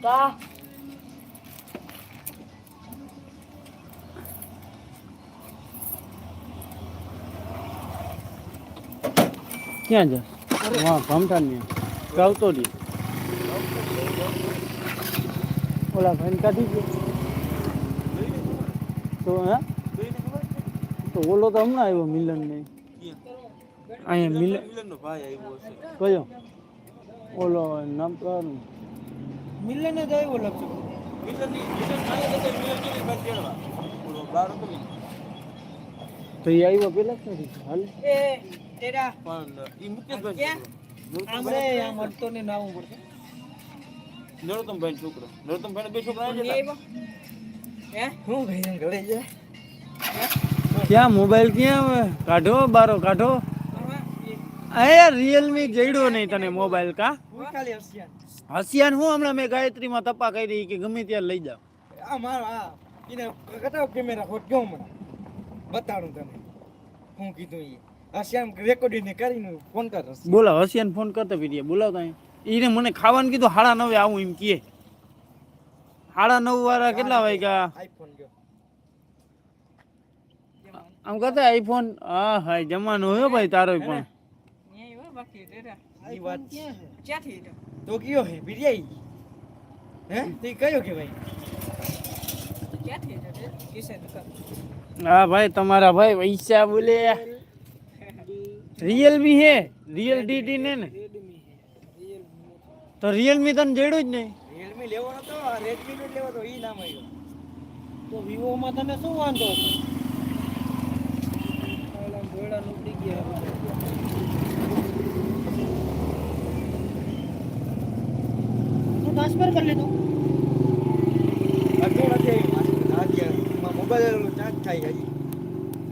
મમતા ક્યાં જા વાહ ભમઠાન ને ચાલતો રહી ઓલા ભાઈ કાઢી ગયો તો હે તો ઓલો તો હમણાં આવ્યો મિલન ને અહીંયા મિલન કયો ઓલો નામ તો હારું. મિલન જ આવ્યો લક્ષ તો એ આવ્યો પેલા જ નથી? હાલે? એ તેરા. ક્યાં? આમરે આમ અડતો ને નાવું પડશે. નરોત્તમભાઈ છોકરો. નરોત્તમભાઈ બે છોકરા નહીં આવ્યો? હે? હું ભાઈ ઘરે જાય? ક્યાં મોબાઈલ ક્યાં કાઢો બારો કાઢો. અહીંયા યાર રિયલમી જડ્યો નહીં તને મોબાઈલ કા? ખાલી હસિયાન હસિયાન હું હમણાં મેં ગાયત્રીમાં તપા કરી કે ગમે ત્યાં લઈ જાવ આ મારો આ એને કટાવ કેમેરા હોટ ગયો મને બતાડું તને. હું કીધું એ હસિયાન રેકોર્ડિંગ ને કરીને ફોન કર બોલા હસિયાન ફોન કરતો પીડીએ બોલાવતા એને મને ખાવાનું કીધું હાડા નવે આવું એમ કીએ હાડા નવ વાળા કેટલા વાગ્યા? આઈફોન ગયો. આમ કહેતા આઈફોન હા હા જમાનો હોય ભાઈ તારો પણ. ઈ વાત તો કયો હે બિરિયાઈ હે? તે કયો કે ભાઈ? હા ભાઈ તમારા ભાઈ પૈસા બોલે. રિયલમી હે? રિયલ ડીટી ને ને? તો રિયલમી તને જડ્યું જ નહીં. રિયલમી લેવો નતો આ રેડમી નો લેવો તો ઈ નામ આવ્યો તો વિવો માં તને શું વાંધો નીકળી ગયા તું ટ્રાન્સફર કરી લીધું હજુ નથી આવ્યું. આજે મોબાઈલ ચાર્જ થાય હજી.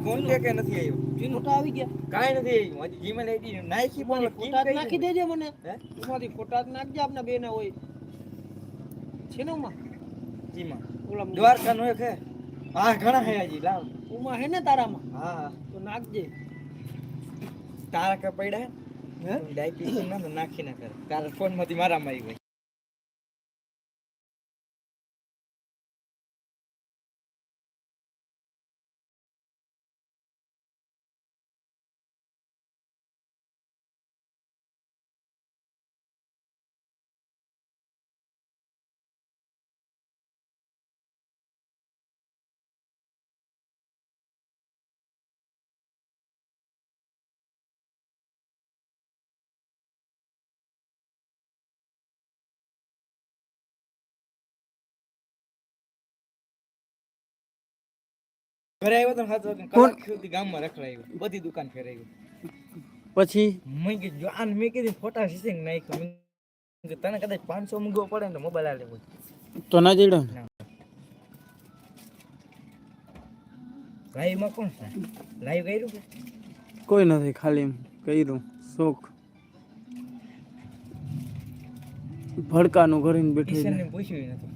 ફોન પે કે નથી આવ્યો? ફોટા આવી ગયા. કાંઈ નથી આવ્યું. હજી જીમેલ આઈડી નાખી પણ ફોટા નાખી દેજે મને. એમાંથી ફોટા નાખજે આપના બે ના હોય. છે ને ઉમા? જીમાં. ઓલા દ્વારકા નો એક હે. હા ઘણા હે હજી લાવ. ઉમા હે ને તારામાં? હા. તો નાખજે. તારા કે પડ્યા? હે? ડાયપી ના તો નાખી ના કર. તારા ફોનમાંથી મારા મારી ઘરે આવ્યો તો સાત વાગે કલાક ગામમાં રખડાયો બધી દુકાન ફેરાયો પછી? મેં કીધું જો આને મેં કીધું ફોટા સીસીંગ નાખ્યો. તને કદાચ પાંચસો મૂકવો પડે ને મોબાઈલ આ લેવો તો ના ને? લાઈવમાં કોણ છે? લાઈવ કર્યું કે? કોઈ નથી ખાલી એમ કર્યું. શોખ. ભડકાનું કરીને બેઠી પૂછ્યું નથી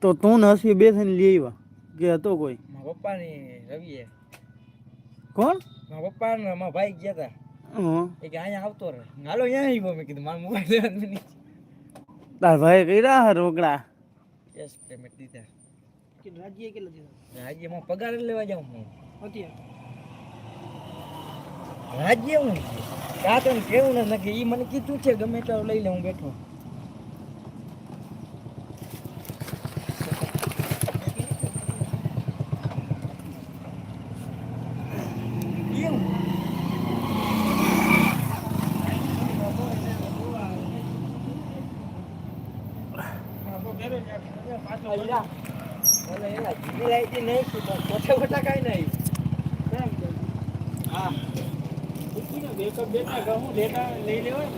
તો તું ને હસી બે થઈને લઈ આવ્યા. કે હતો કોઈ? મારા પપ્પાની રવિએ. કોણ? મારા પપ્પા ને મારા ભાઈ ગયા હતા હં. એ કે અહીંયા આવતો રહે. હાલો અહીંયા આવ્યો મેં કીધું મારા મોબાઈલ લેવાનું નહીં તાર ભાઈ કર્યા હે રોકડા? કેશ પેમેન્ટ દીધા. કે રાજ્ય કેટલા દીધા? રાજ્યમાં પગાર લેવા જાઉં હું. રાજ્ય હું? તો કેવું ને નથી. ઈ મને કીધું છે ગમે ત્યારે લઈ લે હું બેઠો ખોટા ખોટા કઈ નહીં હા બેકઅપ બેટા હું. ડેટા લઈ લેવાય